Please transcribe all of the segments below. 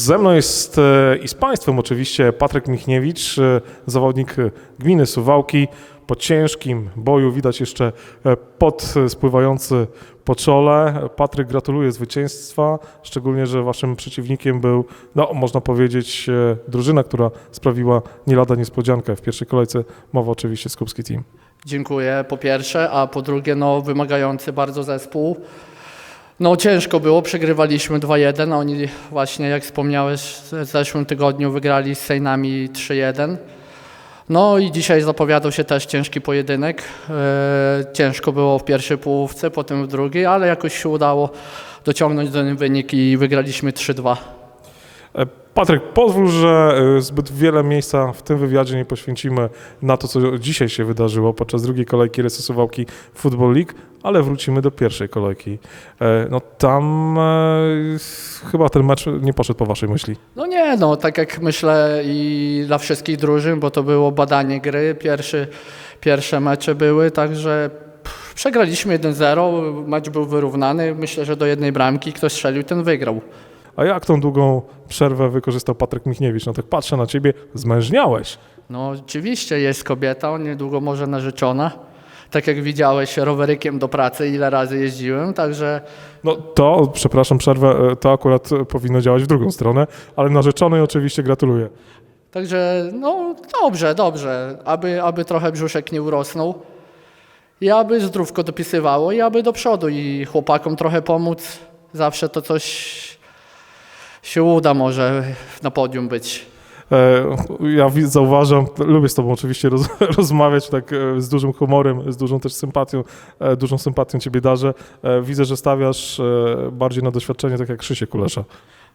Ze mną jest e, i z Państwem oczywiście Patryk Michniewicz, e, zawodnik gminy Suwałki. Po ciężkim boju widać jeszcze e, pot spływający po czole. Patryk, gratuluję zwycięstwa, szczególnie, że Waszym przeciwnikiem był, no można powiedzieć, drużyna, która sprawiła nie lada niespodziankę w pierwszej kolejce. Mowa oczywiście Skupski Team. Dziękuję po pierwsze, a po drugie no wymagający bardzo zespół. No ciężko było, przegrywaliśmy 2-1, a oni właśnie jak wspomniałeś w zeszłym tygodniu wygrali z Sejnami 3-1. No i dzisiaj zapowiadał się też ciężki pojedynek. E, ciężko było w pierwszej połówce, potem w drugiej, ale jakoś się udało dociągnąć ten wynik i wygraliśmy 3-2. E, Patryk, pozwól, że e, zbyt wiele miejsca w tym wywiadzie nie poświęcimy na to, co dzisiaj się wydarzyło podczas drugiej kolejki Suwałki Football League, ale wrócimy do pierwszej kolejki. E, No tam e, chyba ten mecz nie poszedł po waszej myśli. No nie, no tak jak myślę i dla wszystkich drużyn, bo to było badanie gry, pierwszy, pierwsze mecze były, także przegraliśmy 1-0, mecz był wyrównany, myślę, że do jednej bramki ktoś strzelił, ten wygrał. A jak tą długą przerwę wykorzystał Patryk Michniewicz? No tak patrzę na ciebie, zmężniałeś. No oczywiście jest kobieta, niedługo może narzeczona. Tak jak widziałeś, rowerykiem do pracy ile razy jeździłem, także No to, przepraszam, przerwę, e, to akurat powinno działać w drugą stronę, ale narzeczonej oczywiście gratuluję. Także no dobrze, dobrze, aby, aby trochę brzuszek nie urosnął i aby zdrówko dopisywało i aby do przodu i chłopakom trochę pomóc. Zawsze to coś się uda może na podium być. E, Ja zauważam, lubię z Tobą oczywiście roz, rozmawiać tak e, z dużym humorem, z dużą też sympatią, e, dużą sympatią Ciebie darzę. Widzę, że stawiasz bardziej na doświadczenie, tak jak Krzysiek Kulesza.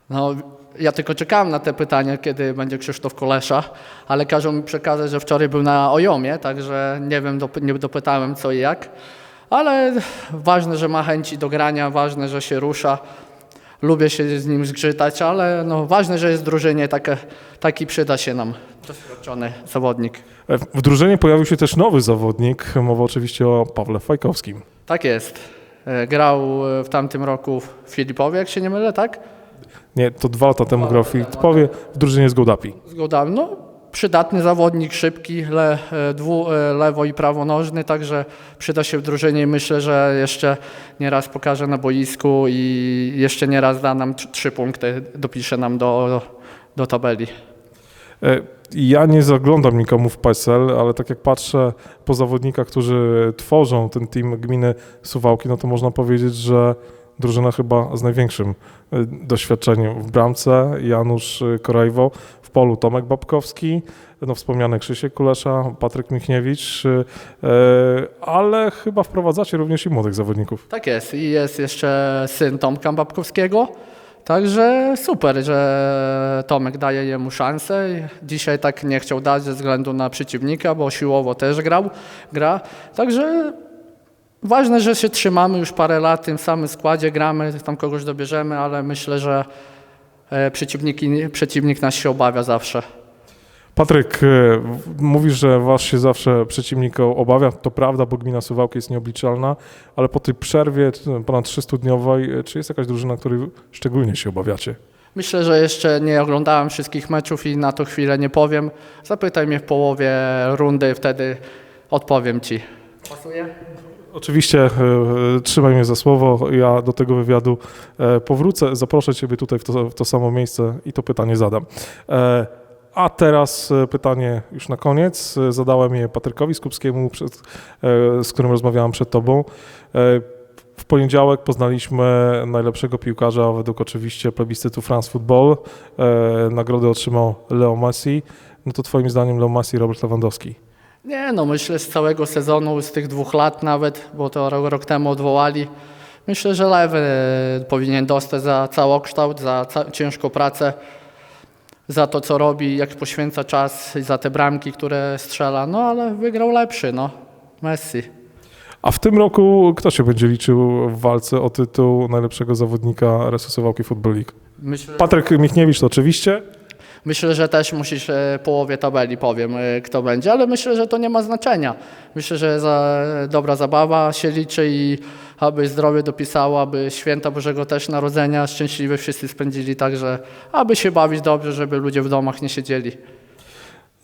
No, ja tylko czekałem na te pytania, kiedy będzie Krzysztof Kolesza, ale każą mi przekazać, że wczoraj był na Ojomie, także nie wiem, dop- nie dopytałem co i jak. Ale ważne, że ma chęci do grania, ważne, że się rusza. Lubię się z nim zgrzytać, ale no, ważne, że jest w drużynie, takie, taki przyda się nam doświadczony zawodnik. W drużynie pojawił się też nowy zawodnik, mowa oczywiście o Pawle Fajkowskim. Tak jest. E, Grał e, w tamtym roku w Filipowie, jak się nie mylę, tak? Nie, to dwa lata temu grał w Filipowie w drużynie z Gołdapi. Zgoda. No, przydatny zawodnik, szybki, le, e, dwu, e, lewo i prawonożny, także przyda się w drużynie myślę, że jeszcze nieraz pokaże na boisku i jeszcze nieraz da nam tr- trzy punkty, dopisze nam do, do tabeli. E, Ja nie zaglądam nikomu w PESEL, ale tak jak patrzę po zawodnikach, którzy tworzą ten team gminy Suwałki, no to można powiedzieć, że drużyna chyba z największym e, doświadczeniem w bramce, Janusz e, Korajwo, w polu Tomek Babkowski, no wspomniany Krzysiek Kulesza, Patryk Michniewicz, e, ale chyba wprowadzacie również i młodych zawodników. Tak jest i jest jeszcze syn Tomka Babkowskiego, także super, że Tomek daje jemu szansę. Dzisiaj tak nie chciał dać ze względu na przeciwnika, bo siłowo też grał, gra, także Ważne, że się trzymamy już parę lat w tym samym składzie, gramy, tam kogoś dobierzemy, ale myślę, że e, przeciwniki, przeciwnik nas się obawia zawsze. Patryk, e, mówisz, że wasz się zawsze przeciwnik obawia. To prawda, bo gmina Suwałki jest nieobliczalna, ale po tej przerwie ponad 300-dniowej, e, czy jest jakaś drużyna, której szczególnie się obawiacie? Myślę, że jeszcze nie oglądałem wszystkich meczów i na to chwilę nie powiem. Zapytaj mnie w połowie rundy, wtedy odpowiem Ci. Pasuje? Oczywiście e, e, trzymaj mnie za słowo. Ja do tego wywiadu e, powrócę. Zaproszę Ciebie tutaj w to, w to samo miejsce i to pytanie zadam. A teraz pytanie już na koniec. Zadałem je Patrykowi Skupskiemu, przed, z którym rozmawiałem przed Tobą. W poniedziałek poznaliśmy najlepszego piłkarza według oczywiście plebiscytu France Football. Nagrodę otrzymał Leo Messi. No to Twoim zdaniem Leo Messi, Robert Lewandowski. Nie, no myślę z całego sezonu, z tych dwóch lat nawet, bo to rok, rok temu odwołali. Myślę, że Lewy e, powinien dostać za całokształt, za ca- ciężką pracę, za to, co robi, jak poświęca czas i za te bramki, które strzela. No ale wygrał lepszy, no. Messi. A w tym roku kto się będzie liczył w walce o tytuł najlepszego zawodnika Resusowałki Football League? Myślę, Patryk Michniewicz to oczywiście. Myślę, że też musisz e, połowie tabeli powiem, e, kto będzie, ale myślę, że to nie ma znaczenia. Myślę, że za, dobra zabawa się liczy i aby zdrowie dopisało, aby święta Bożego też Narodzenia szczęśliwie wszyscy spędzili, także aby się bawić dobrze, żeby ludzie w domach nie siedzieli.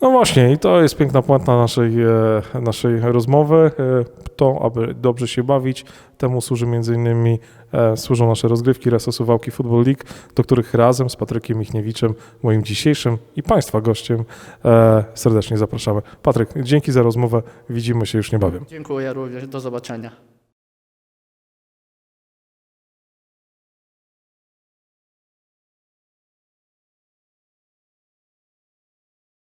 No właśnie, i to jest piękna puenta naszej, e, naszej rozmowy. E, To, aby dobrze się bawić, temu służy między innymi e, służą nasze rozgrywki Reso Suwałki Football League, do których razem z Patrykiem Michniewiczem, moim dzisiejszym i Państwa gościem, serdecznie zapraszamy. Patryk, dzięki za rozmowę. Widzimy się już niebawem. Dziękuję również, do zobaczenia.